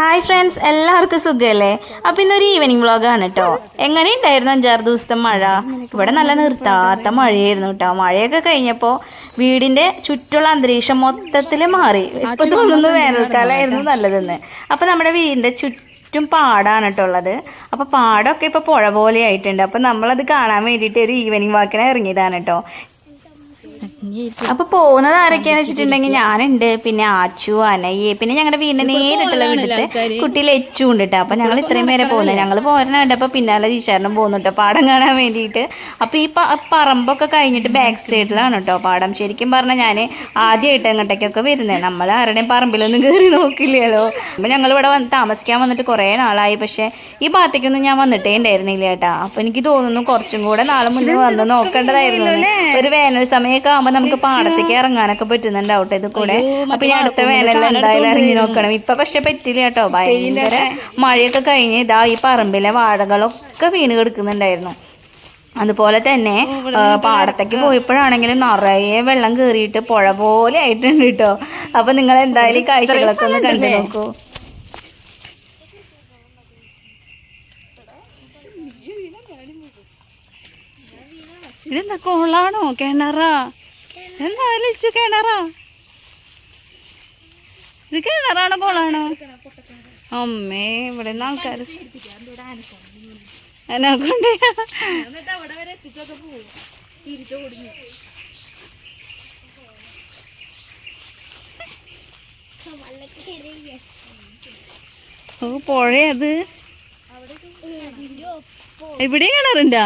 Hi friends എല്ലാവർക്കും സുഖല്ലേ? അപ്പം ഇന്നൊരു ഈവനിങ് വ്ളോഗാണ് കേട്ടോ എങ്ങനെ ഉണ്ടായിരുന്നു അഞ്ചാറ് ദിവസത്തെ മഴ? ഇവിടെ നല്ല നിർത്താത്ത മഴയായിരുന്നു കേട്ടോ മഴയൊക്കെ കഴിഞ്ഞപ്പോൾ വീടിന്റെ ചുറ്റുള്ള അന്തരീക്ഷം മൊത്തത്തിൽ മാറി. ഇപ്പൊ തോന്നുന്നു വേനൽക്കാലമായിരുന്നു നല്ലതെന്ന്. അപ്പൊ നമ്മുടെ വീടിന്റെ ചുറ്റും പാടാണ് കേട്ടോ ഉള്ളത്. അപ്പൊ പാടമൊക്കെ ഇപ്പൊ പുഴ പോലെ ആയിട്ടുണ്ട്. അപ്പൊ നമ്മളത് കാണാൻ വേണ്ടിയിട്ട് ഒരു ഈവനിങ് വാക്കിനെ ഇറങ്ങിയതാണ് കേട്ടോ അപ്പൊ പോകുന്നത് ആരൊക്കെയാന്ന് വെച്ചിട്ടുണ്ടെങ്കിൽ ഞാനുണ്ട്. പിന്നെ ആച്ചു അനയ്യെ പിന്നെ ഞങ്ങളുടെ വീടിന്റെ നേരിട്ടുള്ള വീട്ടിലത്തെ കുട്ടി ലച്ചു ഉണ്ട് അപ്പൊ ഞങ്ങൾ ഇത്രയും പേരെ പോകുന്നത്. ഞങ്ങൾ പോരണ കണ്ടപ്പോ പിന്നാലെ ടീച്ചറിനും പോകുന്നുട്ടോ പാടം കാണാൻ വേണ്ടിയിട്ട്. അപ്പൊ ഈ പറമ്പൊക്കെ കഴിഞ്ഞിട്ട് ബാക്ക് സൈഡിലാണ് കേട്ടോ പാടം ശരിക്കും പറഞ്ഞാൽ ഞാൻ ആദ്യമായിട്ട് അങ്ങോട്ടേക്കൊക്കെ വരുന്നത് നമ്മൾ ആരുടെയും പറമ്പിലൊന്നും കയറി നോക്കില്ലല്ലോ. അപ്പൊ ഞങ്ങൾ ഇവിടെ വന്ന് താമസിക്കാൻ വന്നിട്ട് കുറേ നാളായി. പക്ഷെ ഈ ഭാഗത്തേക്കൊന്നും ഞാൻ വന്നിട്ടേ ഉണ്ടായിരുന്നില്ല കേട്ടാ അപ്പൊ എനിക്ക് തോന്നുന്നു കുറച്ചും കൂടെ നാളെ മുന്നേ വന്ന് നോക്കേണ്ടതായിരുന്നു ഒരു വേനൽ സമയമൊക്കെ ആകുമ്പോൾ നമുക്ക് പാടത്തേക്ക് ഇറങ്ങാനൊക്കെ പറ്റുന്നുണ്ടാവട്ടെ ഇത് കൂടെ. അപ്പൊ ഇനി അടുത്ത വേനലിൽ എന്തായാലും ഇറങ്ങി നോക്കണം. ഇപ്പൊ പക്ഷെ പറ്റില്ല കേട്ടോ. ഭയങ്കര മഴയൊക്കെ കഴിഞ്ഞ് ഇതാ ഈ പറമ്പിലെ വാഴകളൊക്കെ വീണ് കിടക്കുന്നുണ്ടായിരുന്നു. അതുപോലെ തന്നെ പാടത്തേക്ക് പോയപ്പോഴാണെങ്കിലും നിറയെ വെള്ളം കയറിയിട്ട് പുഴ പോലെ ആയിട്ടുണ്ട് കേട്ടോ. അപ്പൊ നിങ്ങൾ എന്തായാലും ഈ കാഴ്ചകളൊക്കെ ഒന്ന് കണ്ടു നോക്കൂ. ഇതെന്താ കൊള്ളാണോ കിണറാ? എന്താ വലിച്ചു കിണറോ? ഇത് കിണറാണോ കുളമാണോ അമ്മേ ഇവിടെ നിന്ന് ആൾക്കാർ എന്നെ കൊണ്ട് ഓ പുഴയത് ഇവിടെ കിണറുണ്ടോ?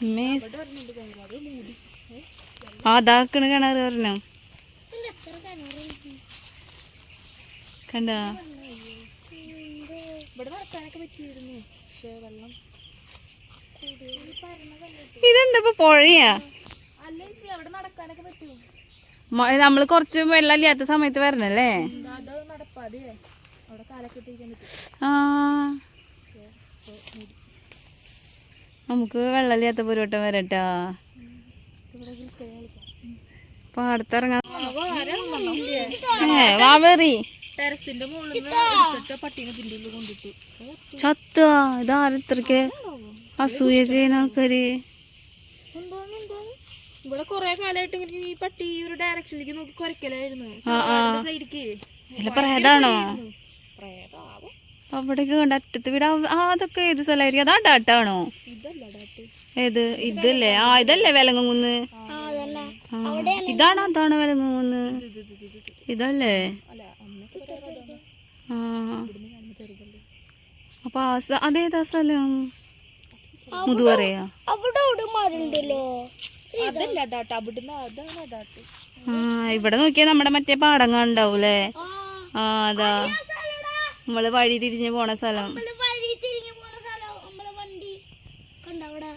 അമ്മേ ആ അതാക്കണ് കിണറ് പറഞ്ഞു. കണ്ട? ഇതെന്താ പുഴയാ? നമ്മൾ കുറച്ച് വെള്ളം ഇല്ലാത്ത സമയത്ത് വരണല്ലേ? ആ. നമുക്ക് വെള്ളമില്ലാത്ത പൊരുവട്ടം വരട്ടാ. പാടത്തിറങ്ങാൻ ഏ വാവേറി ടെറസിന്റെ മുകളിൽ പട്ടീനെ ഇതിന്റെ ഉള്ളിൽ കൊണ്ടിട്ട്. ചത്ത. ഇതാരത്രക്ക് അസൂയ ചെയ്യുന്ന ആൾക്കാര്. ഇവിടെ കൊറേ കാലമായിട്ട് ഇങ്ങനെ ഈ പട്ടി ഈ ഒരു ഡയറക്ഷനിലേക്ക് നോക്കി കുറയ്ക്കലായിരുന്നു. സൈഡിക്ക് പ്രേതാണോ? പ്രേതാവോ? അവിടേക്ക് കണ്ട അറ്റത്ത് വീട്. അതൊക്കെ ഏത് സ്ഥലമായിരിക്കും? അതാ ഡാട്ടാണോ ഇതല്ല ഡാട്ട് ഏത്? ഇതല്ലേ? ആ ഇതല്ലേ വിലങ്ങുന്ന്? ആ, ഇതാണ് അതാണ് വിലങ്ങുന്ന്? ഇതല്ലേ? അല്ല അമ്മ ആ അപ്പൊ അതേതാ സ്ഥലം? മുതുവറയാ? അവിടെ അവിടെ മരണ്ടല്ലോ അതല്ല ഡാട്ട്. അവിടുന്ന് അതാണ് ഡാട്ട്. ആ ഇവിടെ നോക്കിയാ നമ്മുടെ മറ്റേ പാടം കണ്ടാവൂലേ ആ. അതാ. നമ്മൾ വഴി തിരിഞ്ഞ് പോണ സ്ഥലം. വഴി തിരിഞ്ഞു പോണ സ്ഥലം കല്യാണല്ലേ വണ്ടി കണ്ട അവിടെ?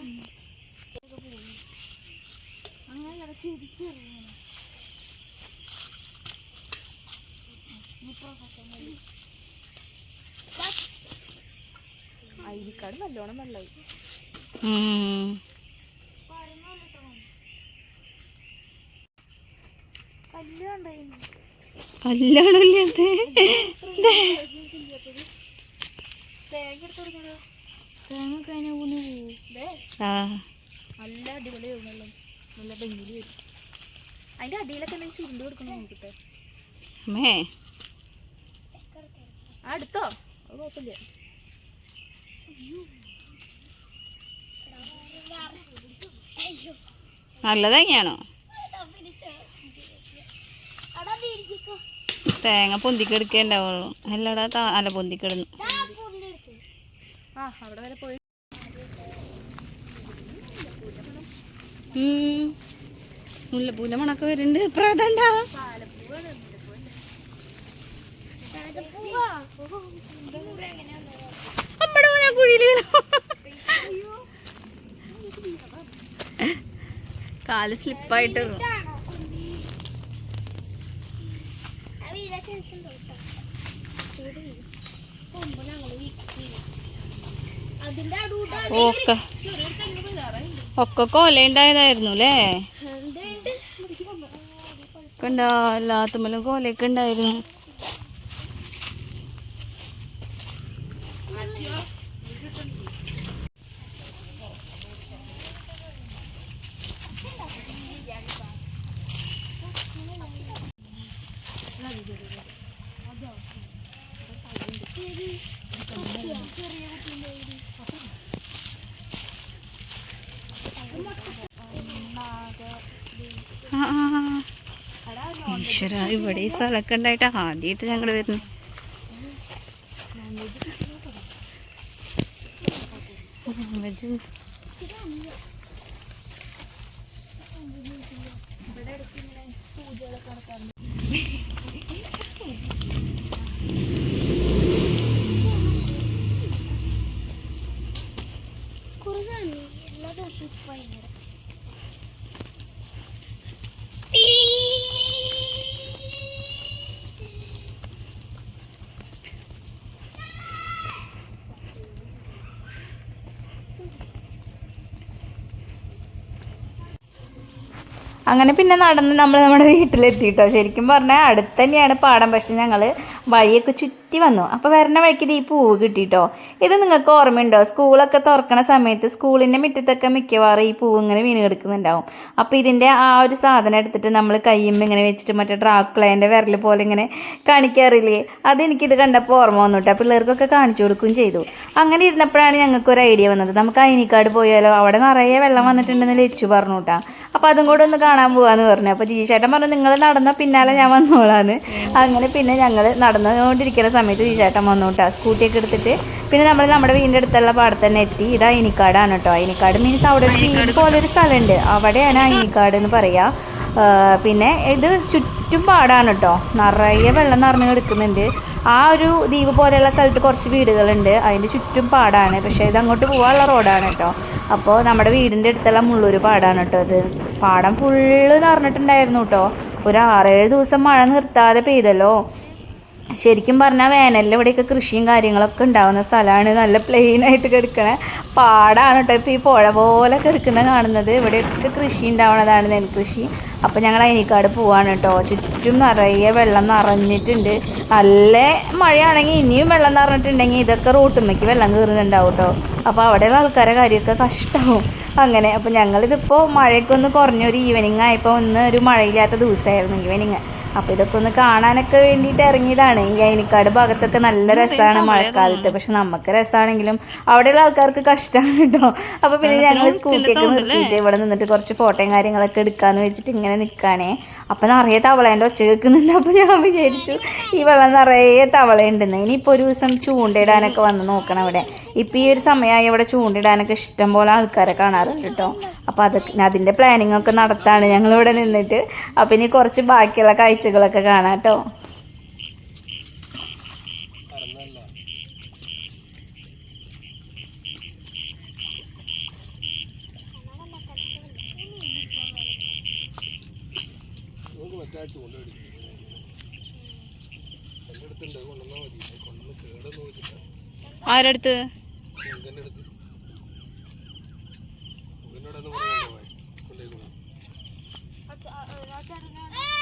അയിലിക്കാട് നല്ലോണം വെള്ളമായി ഉം. തേങ്ങ എടുത്ത് കൊടുക്കണോ? തേങ്ങ കഴിഞ്ഞ ഊന്ന് പോവും. ആ. നല്ല അടിപൊളിയാവും വെള്ളം നല്ല ഭംഗിയിൽ വരും. അതിന്റെ അടിയിലൊക്കെ എന്തെങ്കിലും ചുരുണ്ട് കൊടുക്കണം നോക്കട്ടെ അമ്മേ. ആ എടുത്തോ. അത് കുഴപ്പമില്ല. നല്ല തേങ്ങയാണോ? അടാ തിരിക്കോ തേങ്ങ പൊന്തിക്കെടുക്കേ ഉണ്ടാവുള്ളൂ. എല്ലാടാ താ- അല്ല പൊന്തിക്കിടുന്നു. മുല്ലപ്പൂല മണൊക്കെ വരുന്നുണ്ട്. പ്രതണ്ട അമ്മടോ ഞാൻ കുഴിയിൽ കാൽ സ്ലിപ്പായിട്ട് അതിന്റെ അടുത്ത ഓക്കെ. ഒക്കെ കൊലയുണ്ടായതായിരുന്നു അല്ലേ കണ്ടാ എല്ലാത്തുമ്മലും കൊലയൊക്കെ ഉണ്ടായിരുന്നു ആ ആ, ആ. ഈശ്വര ഇവിടെ ഈ സ്ഥലമൊക്കെ ഉണ്ടായിട്ട് ആദ്യമായിട്ട് ഞങ്ങൾ വരുന്നു കുറേ എല്ലാ ദിവസവും ഭയങ്കര അങ്ങനെ പിന്നെ നടന്ന് നമ്മൾ നമ്മുടെ വീട്ടിലെത്തിയിട്ടോ ശരിക്കും പറഞ്ഞാൽ അടുത്ത് തന്നെയാണ് പാടം. പക്ഷെ ഞങ്ങൾ വഴിയൊക്കെ ചുറ്റി വന്നു. അപ്പോൾ വരണ വഴിക്ക് ഇത് ഈ പൂവ് കിട്ടിയിട്ടോ ഇത് നിങ്ങൾക്ക് ഓർമ്മയുണ്ടോ? സ്കൂളൊക്കെ തുറക്കണ സമയത്ത് സ്കൂളിന്റെ മുറ്റത്തൊക്കെ മിക്കവാറും ഈ പൂവ് ഇങ്ങനെ വീണ് കിടക്കുന്നുണ്ടാവും അപ്പോൾ ഇതിന്റെ ആ ഒരു സാധനം എടുത്തിട്ട് നമ്മൾ കയ്യുമ്പോൾ ഇങ്ങനെ വെച്ചിട്ട് മറ്റേ ഡ്രാക്കുളേന്റെ വിരൽ പോലെ ഇങ്ങനെ കാണിക്കാറില്ലേ? അതെനിക്കിത് കണ്ടപ്പോൾ ഓർമ്മ വന്നു കേട്ടോ പിള്ളേർക്കൊക്കെ കാണിച്ചു കൊടുക്കുകയും ചെയ്തു. അങ്ങനെ ഇരുന്നപ്പോഴാണ് ഞങ്ങൾക്ക് ഒരു ഐഡിയ വന്നത്. നമുക്ക് അയിനിക്കാട് പോയാലോ? അവിടെ നിറയെ വെള്ളം വന്നിട്ടുണ്ടെന്ന് ലച്ചു പറഞ്ഞു കേട്ടാ അപ്പോൾ അതും കൂടെ ഒന്ന് കാണാൻ പോവാന്ന് പറഞ്ഞു. അപ്പോൾ ജീചേട്ടൻ പറഞ്ഞു നിങ്ങൾ നടന്ന പിന്നാലെ ഞാൻ വന്നോളാന്ന്. അങ്ങനെ പിന്നെ ഞങ്ങൾ നടന്നുകൊണ്ടിരിക്കുന്ന സമയത്ത് ഈ ചേട്ടൻ വന്നു കേട്ടോ സ്കൂട്ടിയൊക്കെ എടുത്തിട്ട് പിന്നെ നമ്മൾ നമ്മുടെ വീടിന്റെ അടുത്തുള്ള പാടത്ത് തന്നെ എത്തി. ഇത് അയിനിക്കാടാണ് കേട്ടോ. അയിനിക്കാട് മീൻസ് അവിടെ ഒരു വീട് പോലെ ഒരു സ്ഥലമുണ്ട്. അവിടെയാണ് അയിനിക്കാട് എന്ന് പറയുക പിന്നെ ഇത് ചുറ്റും പാടാണ് കേട്ടോ. നിറയെ വെള്ളം നിറഞ്ഞു കിടക്കുന്നുണ്ട്. ആ ഒരു ദ്വീപ് പോലെയുള്ള സ്ഥലത്ത് കുറച്ച് വീടുകളുണ്ട്. അതിന്റെ ചുറ്റും പാടാണ്. പക്ഷേ ഇത് അങ്ങോട്ട് പോകാനുള്ള റോഡാണ് കേട്ടോ. അപ്പോൾ നമ്മുടെ വീടിന്റെ അടുത്തുള്ള മുള്ളൂർ പാടാണ് കേട്ടോ ഇത്. പാടം ഫുള്ള് നിറഞ്ഞിട്ടുണ്ടായിരുന്നു കേട്ടോ. ഒരു ആറേഴ് ദിവസം മഴ നിർത്താതെ പെയ്തല്ലോ. ശരിക്കും പറഞ്ഞാൽ വേനലിൽ ഇവിടെയൊക്കെ കൃഷിയും കാര്യങ്ങളൊക്കെ ഉണ്ടാവുന്ന സ്ഥലമാണ്. നല്ല പ്ലെയിൻ ആയിട്ട് കിടക്കണ. പാടാണ് കേട്ടോ ഇപ്പോൾ ഈ പുഴ പോലെ കിടക്കുന്ന കാണുന്നത്. ഇവിടെയൊക്കെ കൃഷി ഉണ്ടാവുന്നതാണ് നെൽകൃഷി. അപ്പോൾ ഞങ്ങൾ അയനിക്കാട് പോവാണ് കേട്ടോ ചുറ്റും നിറയെ വെള്ളം നിറഞ്ഞിട്ടുണ്ട്. നല്ല മഴയാണെങ്കിൽ ഇനിയും വെള്ളം നിറഞ്ഞിട്ടുണ്ടെങ്കിൽ ഇതൊക്കെ റോട്ടുമ്മയ്ക്ക് വെള്ളം കയറുന്നുണ്ടാവും കേട്ടോ അപ്പോൾ അവിടെയുള്ള ആൾക്കാരെ കാര്യമൊക്കെ കഷ്ടമാവും അങ്ങനെ അപ്പോൾ ഞങ്ങളിതിപ്പോൾ മഴയൊക്കെ ഒന്ന് കുറഞ്ഞൊരു ഈവനിങ് ആയപ്പോൾ ഒന്ന് ഒരു മഴയില്ലാത്ത ദിവസമായിരുന്നു ഈവനിങ് അപ്പോൾ ഇതൊക്കെ ഒന്ന് കാണാനൊക്കെ വേണ്ടിയിട്ട് ഇറങ്ങിയതാണ്. ഈ അയനിക്കാട് ഭാഗത്തൊക്കെ നല്ല രസമാണ് മഴക്കാലത്ത്. പക്ഷെ നമുക്ക് രസമാണെങ്കിലും അവിടെയുള്ള ആൾക്കാർക്ക് കഷ്ടമാണ് കേട്ടോ അപ്പോൾ പിന്നെ ഞങ്ങൾ സ്കൂട്ടിയൊക്കെ നിർത്തിയിട്ട് ഇവിടെ നിന്നിട്ട് കുറച്ച് ഫോട്ടോയും കാര്യങ്ങളൊക്കെ എടുക്കാന്ന് വെച്ചിട്ട് ഇങ്ങനെ നിൽക്കുകയാണേ അപ്പം നിറയെ തവളേന്റെ ഒച്ച കേൾക്കുന്നുണ്ട്. അപ്പോൾ ഞാൻ വിചാരിച്ചു ഈ വെള്ളം നിറയെ തവളയുണ്ടെന്ന്. ഇനിയിപ്പോൾ ഒരു ദിവസം ചൂണ്ടയിടാനൊക്കെ വന്ന് നോക്കണം ഇവിടെ. ഇപ്പോൾ ഈ ഒരു സമയമായി ഇവിടെ ചൂണ്ടിടാനൊക്കെ ഇഷ്ടം പോലെ ആൾക്കാരെ കാണാറുണ്ട് കേട്ടോ. അപ്പോൾ അത് അതിന്റെ പ്ലാനിങ്ങൊക്കെ നടത്താണ് ഞങ്ങളിവിടെ നിന്നിട്ട്. അപ്പം ഇനി കുറച്ച് ബാക്കിയുള്ള കാഴ്ചകളൊക്കെ കാണാം കേട്ടോ. ആരടുത്ത്? അവിടെ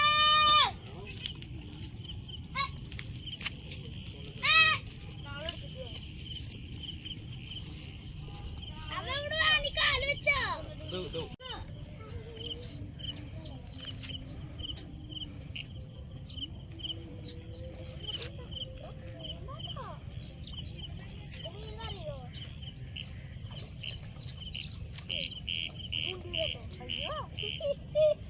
哎呀！嘿嘿嘿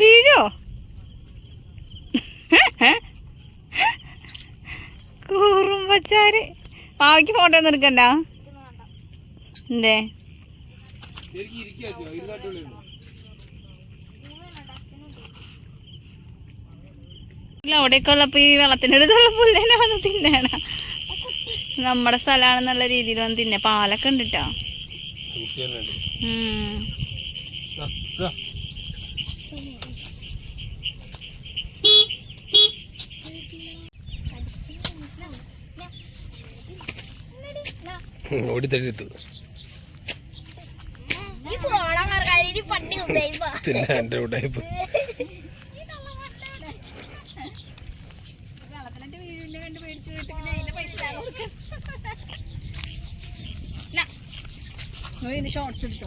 വീഴോ? കൂറുമ്പച്ചാര് മാവിക്ക് ഫോട്ടോ ഒന്നും എടുക്കണ്ട. എന്തേ? ഇല്ല അവിടെയൊക്കെ ഉള്ളപ്പോ ഈ വെള്ളത്തിന്റെ അടുത്തുള്ള പുല്ലേനെ വന്ന് തിന്നണ നമ്മുടെ സ്ഥലമാണെന്നുള്ള രീതിയിൽ വന്ന് തിന്നെ. പാലൊക്കെ ഉണ്ട് കേട്ടോ ഓടിത്തടുത്തു എന്റെ ഉടായ്പ. ഷോർട്സ് എടുത്തോ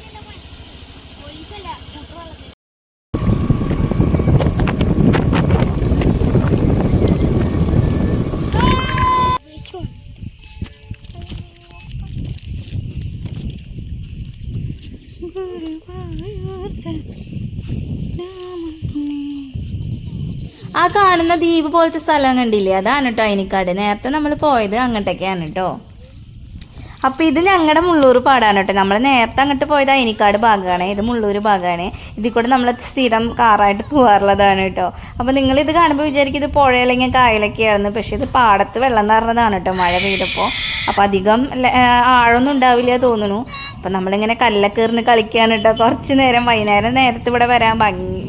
കാണുന്ന ദ്വീപ് പോലത്തെ സ്ഥലം കണ്ടില്ലേ? അതാണ് കേട്ടോ അതിനിക്കാട് നേരത്തെ നമ്മൾ പോയത് അങ്ങോട്ടേക്കാണ് കേട്ടോ അപ്പോൾ ഇത് ഞങ്ങളുടെ മുള്ളൂർ പാടാണ് കേട്ടോ. നമ്മൾ നേരത്തെ അങ്ങോട്ട് പോയത് അയനിക്കാട് ഭാഗമാണ് ഇത് മുള്ളൂർ ഭാഗമാണ് ഇതിൽ കൂടെ നമ്മൾ സ്ഥിരം കാറായിട്ട് പോകാറുള്ളതാണ് കേട്ടോ. അപ്പോൾ നിങ്ങൾ ഇത് കാണുമ്പോൾ വിചാരിക്കും ഇത് പുഴയിലെങ്കിൽ കായലൊക്കെയാണെന്ന് പക്ഷേ ഇത് പാടത്ത് വെള്ളം നിറഞ്ഞതാണ് കേട്ടോ മഴ പെയ്തപ്പോൾ അപ്പോൾ അധികം ആഴമൊന്നും ഉണ്ടാവില്ല തോന്നുന്നു. അപ്പം നമ്മളിങ്ങനെ കല്ലക്കേറിന് കളിക്കുകയാണ് കേട്ടോ. കുറച്ച് നേരം വൈകുന്നേരം നേരത്തെ ഇവിടെ വരാൻ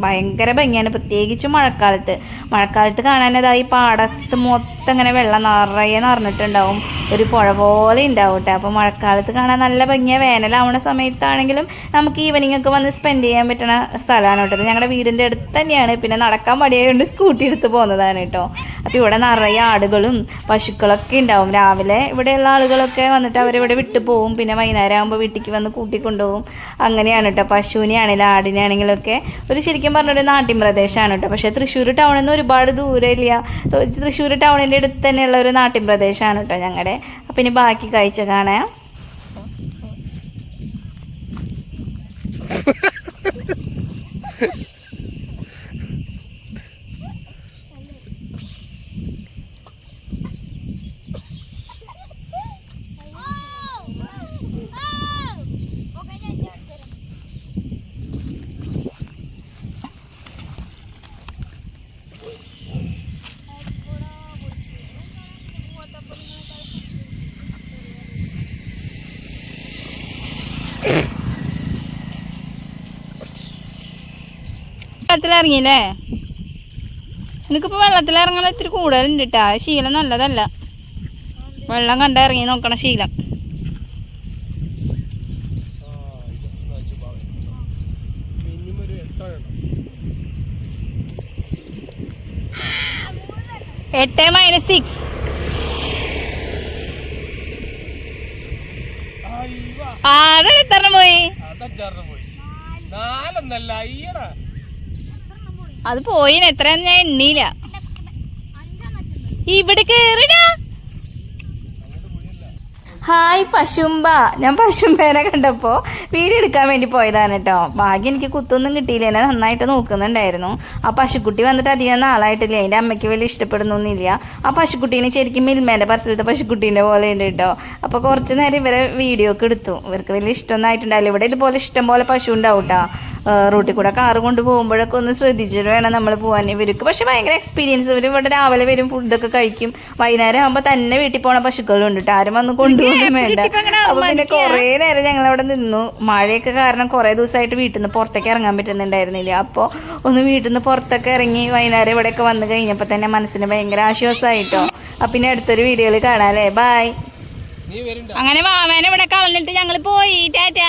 ഭയങ്കര ഭംഗിയാണ്. പ്രത്യേകിച്ച് മഴക്കാലത്ത്. മഴക്കാലത്ത് കാണാനതായി പാടത്ത് മൊത്തം ഇങ്ങനെ വെള്ളം നിറയെ നിറഞ്ഞിട്ടുണ്ടാവും. ഒരു പുഴ പോലെ ഉണ്ടാവും കേട്ടോ അപ്പോൾ മഴക്കാലത്ത് കാണാൻ നല്ല ഭംഗിയാണ് വേനലാവണ സമയത്താണെങ്കിലും നമുക്ക് ഈവനിങ് ഒക്കെ വന്ന് സ്പെൻഡ് ചെയ്യാൻ പറ്റുന്ന സ്ഥലമാണ് കേട്ടോ ഞങ്ങളുടെ വീടിന്റെ അടുത്ത് തന്നെയാണ്. പിന്നെ നടക്കാൻ മടിയായതുകൊണ്ട് സ്കൂട്ടി എടുത്ത് പോകുന്നതാണ് കേട്ടോ. അപ്പോൾ ഇവിടെ നിറയെ ആടുകളും പശുക്കളൊക്കെ ഉണ്ടാവും. രാവിലെ ഇവിടെയുള്ള ആളുകളൊക്കെ വന്നിട്ട് അവരിവിടെ വിട്ടു പോവും. പിന്നെ വൈകുന്നേരം ആകുമ്പോൾ വീട്ടിലേക്ക് വന്ന് കൂട്ടിക്കൊണ്ടുപോകും അങ്ങനെയാണ് കേട്ടോ. പശുവിനെയാണെങ്കിലും ആടിനാണെങ്കിലൊക്കെ ഒരു ശരിക്കും പറഞ്ഞൊരു നാട്ടിൻ പ്രദേശമാണ് കേട്ടോ. പക്ഷേ തൃശ്ശൂർ ടൗണിൽ നിന്ന് ഒരുപാട് ദൂരമില്ല. തൃശ്ശൂർ ടൗണിന്റെ അടുത്ത് തന്നെയുള്ള ഒരു നാട്ടിൻ പ്രദേശമാണ് കേട്ടോ ഞങ്ങളുടെ അപ്പം ഇനി ബാക്കി കഴിച്ച കാണാം. വെള്ളത്തിലിറങ്ങിയില്ലേ? നിനക്കിപ്പോൾ വെള്ളത്തിലിറങ്ങാൻ ഇത്തിരി കൂടുതലുണ്ട് കേട്ടോ ആ ശീലം നല്ലതല്ല. വെള്ളം കണ്ട ഇറങ്ങി നോക്കണ ശീലം. എട്ട് മൈനസ് സിക്സ്. ആടെ എത്ര പോയി? നാലെന്നല്ല അയ്യടാ. അത് പോയിന്. എത്രയാന്ന് ഞാൻ എണ്ണീല. ഇവിടെ കേറിടാ. ഹായ് പശുമ്പ. ഞാൻ പശുമ്പേനെ കണ്ടപ്പോൾ വീഡിയോ എടുക്കാൻ വേണ്ടി പോയതാണ് കേട്ടോ ഭാഗ്യം എനിക്ക് കുത്തൊന്നും കിട്ടിയില്ല. എന്നെ നന്നായിട്ട് നോക്കുന്നുണ്ടായിരുന്നു. ആ പശുക്കുട്ടി വന്നിട്ട് അധികം നാളായിട്ടില്ല. എന്റെ അമ്മയ്ക്ക് വലിയ ഇഷ്ടപ്പെടുന്നൊന്നുമില്ല. ആ പശുക്കുട്ടീനെ ശരിക്കും മിൽമേന്റെ പരിസരത്തെ പശുക്കുട്ടീന്റെ പോലെ ഉണ്ട് കേട്ടോ അപ്പോൾ കുറച്ച് നേരം ഇവരെ വീഡിയോ ഒക്കെ എടുത്തു. ഇവർക്ക് വലിയ ഇഷ്ടമൊന്നും ആയിട്ടുണ്ടാവില്ല. ഇവിടെ ഇതുപോലെ ഇഷ്ടം പോലെ പശു ഉണ്ടാവും കേട്ടോ റൂട്ടിൽ കൂടെ കാറ് കൊണ്ട് പോകുമ്പോഴൊക്കെ ഒന്ന് ശ്രദ്ധിച്ചിട്ട് വേണം നമ്മൾ പോകാൻ ഇവർക്ക്. പക്ഷേ ഭയങ്കര എക്സ്പീരിയൻസ് ഇവർ ഇവിടെ രാവിലെ വരും ഫുഡൊക്കെ കഴിക്കും. വൈകുന്നേരം ആകുമ്പോൾ തന്നെ വീട്ടിൽ പോണ പശുക്കളുണ്ട് ആരും വന്ന് കൊണ്ടുപോകും വേണ്ട അപ്പൊ പിന്നെ കുറേ നേരം ഞങ്ങൾ അവിടെ നിന്നു. മഴയൊക്കെ കാരണം കുറേ ദിവസമായിട്ട് വീട്ടിൽ നിന്ന് പുറത്തേക്ക് ഇറങ്ങാൻ പറ്റുന്നുണ്ടായിരുന്നില്ല. അപ്പോൾ ഒന്ന് വീട്ടിൽ നിന്ന് പുറത്തൊക്കെ ഇറങ്ങി വൈകുന്നേരം ഇവിടെയൊക്കെ വന്നു കഴിഞ്ഞപ്പോൾ തന്നെ മനസ്സിന് ഭയങ്കര ആശ്വാസമായിട്ടോ അപ്പം പിന്നെ അടുത്തൊരു വീഡിയോയിൽ കാണാം അല്ലേ? ബായ് അങ്ങനെ വാമേനെ ഇവിടെ കളഞ്ഞിട്ട് ഞങ്ങൾ പോയി. ടാറ്റ.